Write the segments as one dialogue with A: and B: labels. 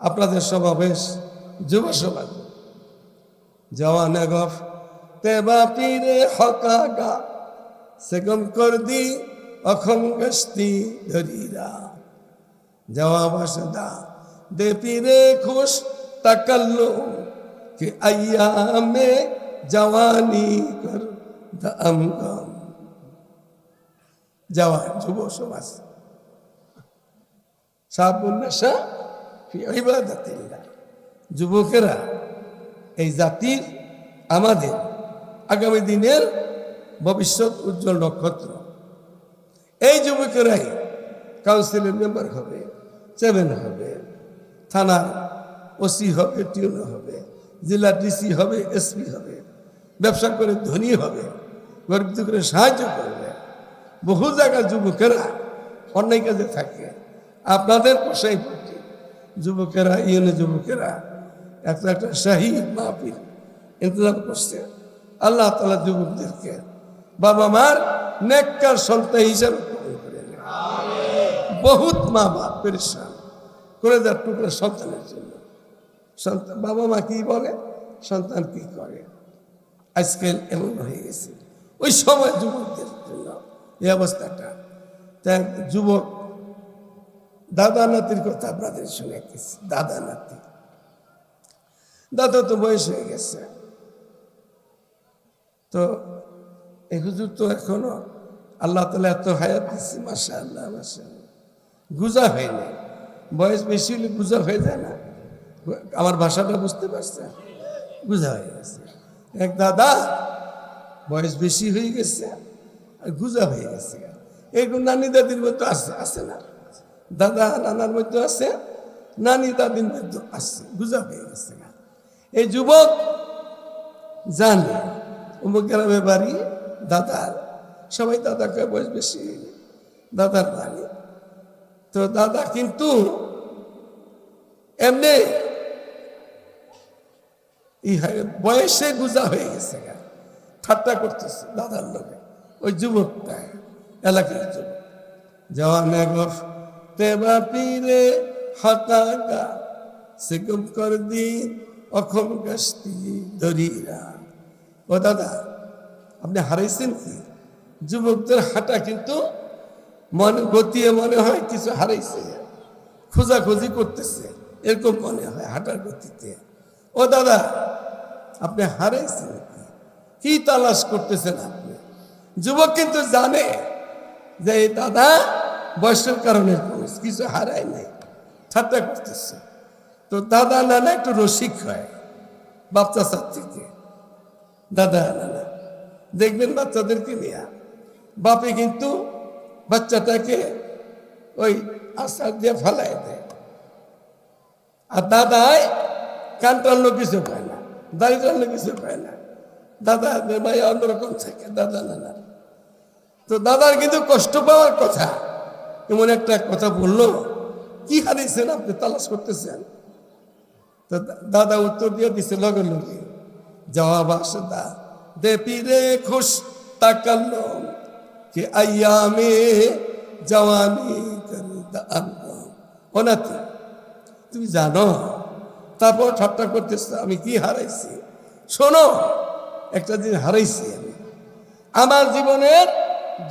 A: আপনাদের সমাবেশ যুব সমাজ। জওয়ান গফ তে তেবা পীরে হকা গা সেগম কর দি অখম গস্তি ধরিরা। জওয়া বাসদা দে পীরে খুশ তাকাল্লো কে আইয়া মে জওয়ানি কর দম গম জওয়ান যুব সমাজ। সাবুন নেশা যুবকেরা, এই জাতির আমাদের আগামী দিনের ভবিষ্যৎ উজ্জ্বল নক্ষত্র। এই যুবকেরাই কাউন্সিলের মেম্বার হবে, চেয়ারম্যান হবে, থানার ওসি হবে টিউনো হবে, জেলা ডিসি হবে, এসপি হবে, ব্যবসা করে ধনী হবে, গরিব করে সাহায্য করবে। বহু জায়গায় যুবকেরা অন্যায় কাজে থাকে। আপনাদের পড়ছে যুবকেরা ইউনে যুবকেরা এত একটা শাহী মাহফিল ইন্তজাম করছে। আল্লাহ তালা যুবকদেরকে বাবা মার নেককার সন্তান হিসাবে বহুত মা বাপ পরিশ্রম করে যার টুকরা সন্তানের জন্য। সন্তান বাবা মা কি বলে? সন্তান কি করে? আজকাল এমন হয়ে গেছে। ওই সময় যুবকদের জন্য এই অবস্থাটা। তাই যুবক দাদা নাতির কথা আপনাদের শুনেছি দাদা নাতি দাদা তো বয়স হয়ে গেছে। তো হুজুর তো এখনও আল্লাহ তালা এত হায়াত দিচ্ছে মাসা আল্লাহ মাসা গুজা হয়নি বয়স বেশি হলে গুজা হয়ে যায় না। আমার ভাষাটা বুঝতে পারছে গুজা হয়ে গেছে। এক দাদা, বয়স বেশি হয়ে গেছে, আর গুজা হয়ে গেছে। এরকম নানি দাদির মধ্যে আছে আছে না? দাদা নানার মধ্যে আছে, নানি দাদির মধ্যে আছে গুজা হয়ে গেছে এই যুবক জানে অমুক গ্রামে বাড়ি, দাদার। সবাই দাদাকে বয়স বেশি দাদার বাড়ি। তো দাদা কিন্তু এমনি বয়সে গুজা হয়ে গেছে। ঠাট্টা করতেছে দাদার লোকে। ওই যুবকটা এলাকার যুবক। জওয়ানে গফ তেবা পীরে হতাগা, সেগম কর দি অখম গস্তি ধরিরা। ও দাদা, আপনি হারাইছেন কি? যুবকদের হাঁটা কিন্তু মনে গতিয়ে মনে হয় কিছু হারাইছে, খোঁজাখুঁজি করতেছে, এরকম মনে হয় হাঁটার গতিতে। ও দাদা, আপনি হারাইছেন কি? তালাশ করতেছেন আপনি? যুবক কিন্তু জানে যে দাদা বয়সের কারণে কিছু হারায় নাই ঠাট্টা করতেছে। তো দাদা নানা একটু রসিক হয়, বাচ্চা ছাত্রীকে। দাদা নানা, দেখবেন বাচ্চাদেরকে নিয়ে, বাপে কিন্তু বাচ্চাটাকে ওই আশার দিয়ে ফালাই দেয়। আর দাদাই কান টানলো কিছু পায় না দাড়ি টানলো কিছু পায় না। দাদা ভাই অন্যরকম থাকে, দাদা নানা। তো দাদার কিন্তু কষ্ট পাওয়ার কথা। এমন একটা কথা বলল, কি হারিয়েছেন আপনি তালাশ করতেছেন? তো দাদা উত্তর দিয়ে দিছে, লগে লগে। জবাব আসে দা, দে পিরে খুশ তাকালো কে আয়ামে জওয়ানি অনাতে তুমি জানো, তারপর ঠাট্টা করতেছ, আমি কি হারাইছি? শোনো, একটা দিন হারাইছি আমি। আমার জীবনের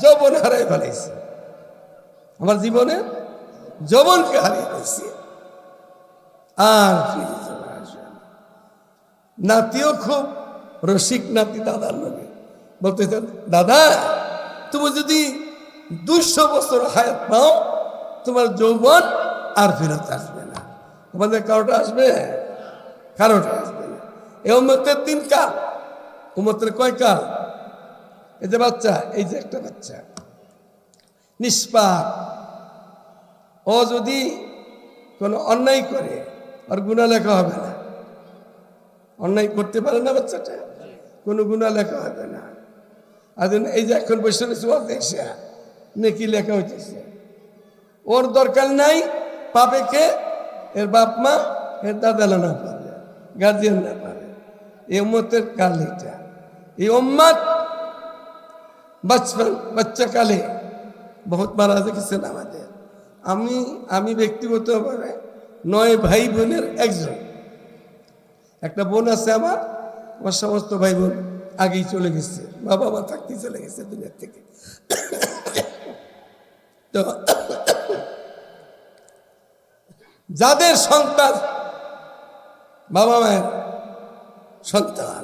A: যৌবন হারাই ফেলাইছি। আমার জীবনে যৌবনকে হারিয়ে ফেলছি। আর নাতিও খুব রসিক নাতি দাদার লোকে বলতে দাদা, তুমি যদি দুশো বছর হায়াত পাও, তোমার যৌবন আর ফেরত আসবে না। তোমাদের কারোটা আসবে? কারোটা আসবে না। এ উম্মতের তিন কাল। উম্মতের কয় কাল? এই যে বাচ্চা, এই যে একটা বাচ্চা। নিষ্পাপ। ও যদি কোনো অন্যায় করে, আর গুণা লেখা হবে না। অন্যায় করতে পারে না বাচ্চাটা, কোনো গুণা লেখা হবে না। আর এই যে এখন বসে রয়েছে ওর দেখছে, নেকি লেখা হইতেছে। ওর দরকার নাই পাপেকে এর বাপ মা, এর দাদা না পারে গার্জিয়ান না পারে এই উম্মতের কাল এটা। এই উম্মাদ বাচ্চা বাচ্চা কালে বহুত মারা দেখেছেন আমাদের। আমি আমি ব্যক্তিগতভাবে নয় ভাই বোনের একজন। একটা বোন আছে আমার আমার সমস্ত ভাই বোন আগেই চলে গেছে, বাবা মা থাকতেই চলে গেছে দুনিয়ার থেকে। তো যাদের সন্তান বাবা মায়ের সন্তান,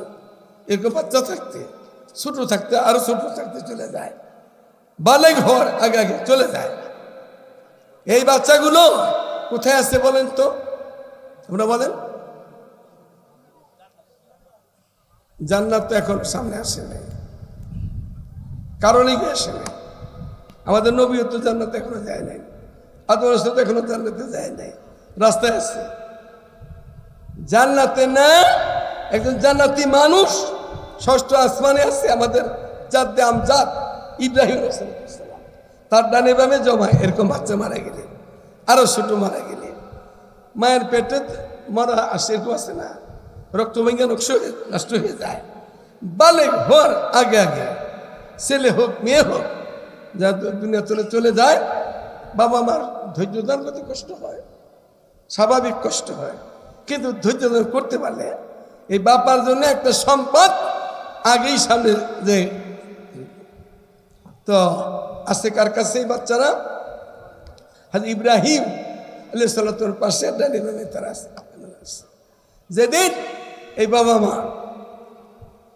A: এরকম বাচ্চা থাকতে, ছোট থাকতে, আরও ছোট থাকতে চলে যায়। বালে ঘর, আগে আগে, চলে যায়। এই বাচ্চাগুলো কোথায় আছে বলেন তো? আপনারা বলেন। জান্নাত তো এখন সামনে আসে নাই। কারণে কি আসে নাই? আমাদের নবীও তো জান্নাত এখনও যায় নাই। আদম রাসূল তো এখনও জান্নাতে যায় নাই। রাস্তায় আছে। জান্নাতে না, একজন জান্নাতি মানুষ, ষষ্ঠ আসমানে আছে আমাদের জাদ্দে আমজাদ। ইব্রাহিম তার ডানে বামে জমা এরকম বাচ্চা মারা গেলে, আরও ছোট মারা গেলে। মায়ের পেটে মারা আসে, এরকম আছে না? রক্ত ভেঙে নকশ হয়ে, নষ্ট হয়ে যায়। বালে ঘর আগে আগে, ছেলে হোক, মেয়ে হোক, যা দুনিয়া চলে চলে যায়, বাবা মার ধৈর্য ধারণ করতে কষ্ট হয়, স্বাভাবিক কষ্ট হয়। কিন্তু ধৈর্য ধারণ করতে পারলে, এই বাপার জন্য একটা সম্পদ আগেই সামনে যে তো আছে কার কাছে বাচ্চারা? হাজি ইব্রাহিম আলী পাশে তারা যেদিন এই বাবা মা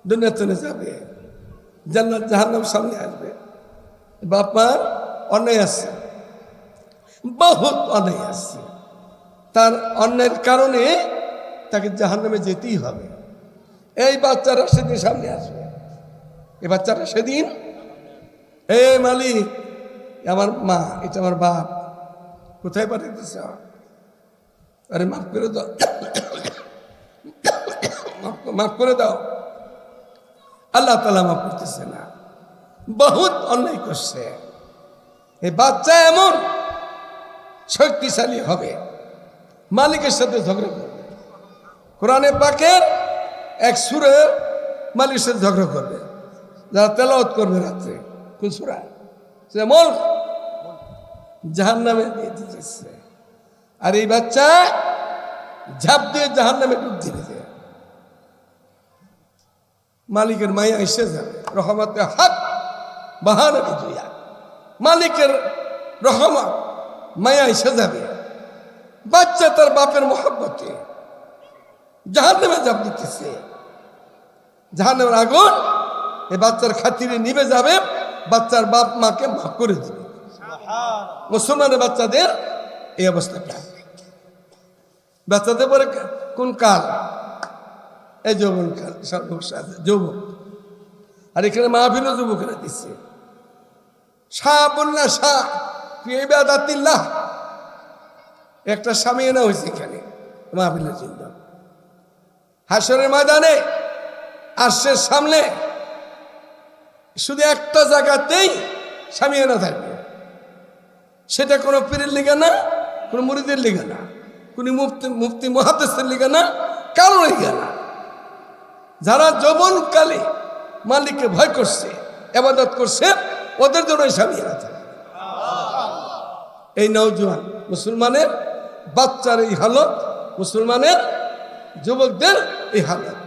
A: দুনিয়া চলে যাবে, জান্নাত, জাহান্নাম সামনে আসবে বাপার অন্যায় আছে, বহুত অন্যায় আছে। তার অন্যায়ের কারণে তাকে জাহান্নামে যেতেই হবে। এই বাচ্চারা সেদিন সামনে আসবে। এই বাচ্চারা সেদিন এ মালিক, আমার মা, এটা আমার বাপ। কোথায় পাঠাইতেছ? আরে, মাফ করে দাও। মাফ- করে দাও। আল্লাহ তালা মাফ করতেছে না। বহুত অন্যায় করছে। এই বাচ্চা এমন শক্তিশালী হবে, মালিকের সাথে ঝগড়া করবে। কোরআনে পাকের এক সুরে মালিকের সাথে ঝগড়া করবে। যারা তেলাওয়াত করবে রাত্রে। কোন সে যেমন জাহান নামে দিয়ে দিতেছে আর এই বাচ্চা ঝাঁপ দিয়ে জাহান নামে ডুব মালিকের মায়া এসে যাবে। রহমতে হাত দুইয়া মালিকের রহমত, মায়া এসে যাবে। বাচ্চা তার বাপের মহব্বতে জাহান নামে জাপ দিতেছে। জাহান নামের আগুন এই বাচ্চার খাতিরে নিবে যাবে। বাচ্চার বাপ মাকে মাফ করে দিবে। মুসলমানের বাচ্চাদের এই অবস্থাটা বাচ্চাদের পরে কোন কাল? এই যৌবন কাল যৌবন। আর এখানে মাহফিলও যুবকেরা দিচ্ছে। শাহ বন্যা শাহ প্রিয়বাদাতিল্লাহ একটা স্বামী এনে হয়েছে এখানে মাহফিলের জন্য। হাসরের ময়দানে আর্শের সামনে শুধু একটা জায়গাতেই স্বামী এনে থাকবে। সেটা কোনো পীরের লিগে না, কোনো মুরিদের লিগে না, কোনো মুফতি মুফতি মহাদেশের লিগে না কারও লিগে না। যারা যৌবনকালে মালিককে ভয় করছে, এবাদত করছে, ওদের জন্য এরা থাকে এই নৌজওয়ান মুসলমানের বাচ্চার এই হালত, মুসলমানের যুবকদের এই হালত।